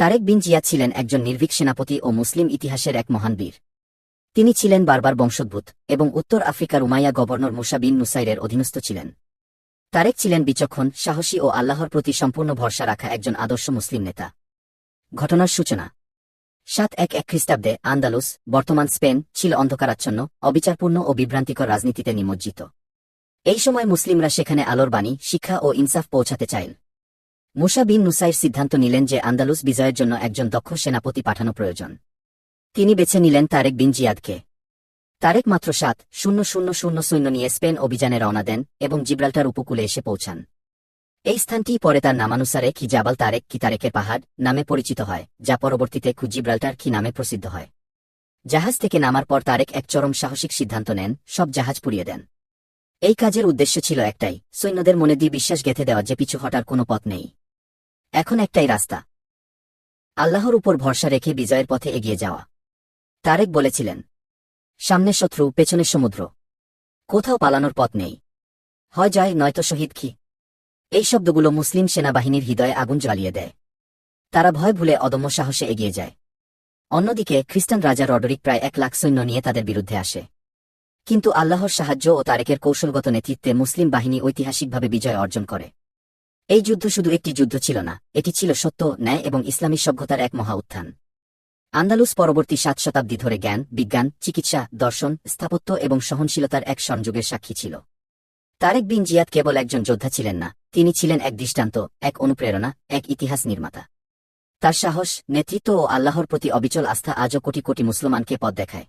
তারেক বিন জিয়া ছিলেন একজন নির্ভীক সেনাপতি ও মুসলিম ইতিহাসের এক মহান বীর। তিনি ছিলেন বারবার বংশোদ্ভূত এবং উত্তর আফ্রিকার উমাইয়া গভর্নর মুসা বিন নুসাইরের অধীনস্থ ছিলেন। তারেক ছিলেন বিচক্ষণ, সাহসী ও আল্লাহর প্রতি সম্পূর্ণ ভরসা রাখা একজন আদর্শ মুসলিম নেতা। ঘটনার সূচনা। সাত এক এক খ্রিস্টাব্দে আন্দালুস, বর্তমান স্পেন, ছিল অন্ধকারাচ্ছন্ন, অবিচারপূর্ণ ও বিভ্রান্তিকর রাজনীতিতে নিমজ্জিত। এই সময় মুসলিমরা সেখানে আলোর বাণী, শিক্ষা ও ইনসাফ পৌঁছাতে চাইল। মুসা বিন নুসাইর সিদ্ধান্ত নিলেন যে আন্দালুস বিজয়ের জন্য একজন দক্ষ সেনাপতি পাঠানো প্রয়োজন। তিনি বেছে নিলেন তারেক বিন জিয়াদকে। তারেক মাত্র সাত, শূন্য শূন্য শূন্য, সৈন্য নিয়ে স্পেন অভিযানে রওনা দেন এবং জিব্রাল্টার উপকূলে এসে পৌঁছান। এই স্থানটি পরে তার নামানুসারে কি জাবাল তারেক, কি তারেকের পাহাড় নামে পরিচিত হয়, যা পরবর্তীতে খু জিব্রাল্টার কি নামে প্রসিদ্ধ হয়। জাহাজ থেকে নামার পর তারেক এক চরম সাহসিক সিদ্ধান্ত নেন, সব জাহাজ পুড়িয়ে দেন। এই কাজের উদ্দেশ্য ছিল একটাই, সৈন্যদের মনে দিয়ে বিশ্বাস গেঁথে দেওয়া যে পিছু হটার কোনো পথ নেই। এখন একটাই রাস্তা। আল্লাহর উপর ভরসা রেখে বিজয়ের পথে এগিয়ে যাওয়া। তারেক বলেছিলেন সামনে শত্রু পেছনে সমুদ্র। কোথাও পালানোর পথ নেই। হয় জয়, নয়তো শহীদ কি? এই শব্দগুলো মুসলিম সেনাবাহিনীর হৃদয়ে আগুন জ্বালিয়ে দেয়। তারা ভয় ভুলে অদম্য সাহসে এগিয়ে যায়। অন্যদিকে, খ্রিস্টান রাজা রডরিক প্রায় এক লাখ সৈন্য নিয়ে তাদের বিরুদ্ধে আসে। কিন্তু আল্লাহর সাহায্য ও তারেকের কৌশলগত নেতৃত্বে মুসলিম বাহিনী ঐতিহাসিকভাবে বিজয় অর্জন করে। এই যুদ্ধ শুধু একটি যুদ্ধ ছিল না, এটি ছিল সত্য, ন্যায় এবং ইসলামী সভ্যতার এক মহা উত্থান। আন্দালুস পরবর্তী সাত শতাব্দী ধরে জ্ঞান, বিজ্ঞান, চিকিৎসা, দর্শন, স্থাপত্য এবং সহনশীলতার এক সংযোগের সাক্ষী ছিল। তারেক বিন জিয়াদ কেবল একজন যোদ্ধা ছিলেন না, তিনি ছিলেন এক দৃষ্টান্ত, এক অনুপ্রেরণা, এক ইতিহাস নির্মাতা। তার সাহস, নেতৃত্ব ও আল্লাহর প্রতি অবিচল আস্থা আজও কোটি কোটি মুসলমানকে পথ দেখায়।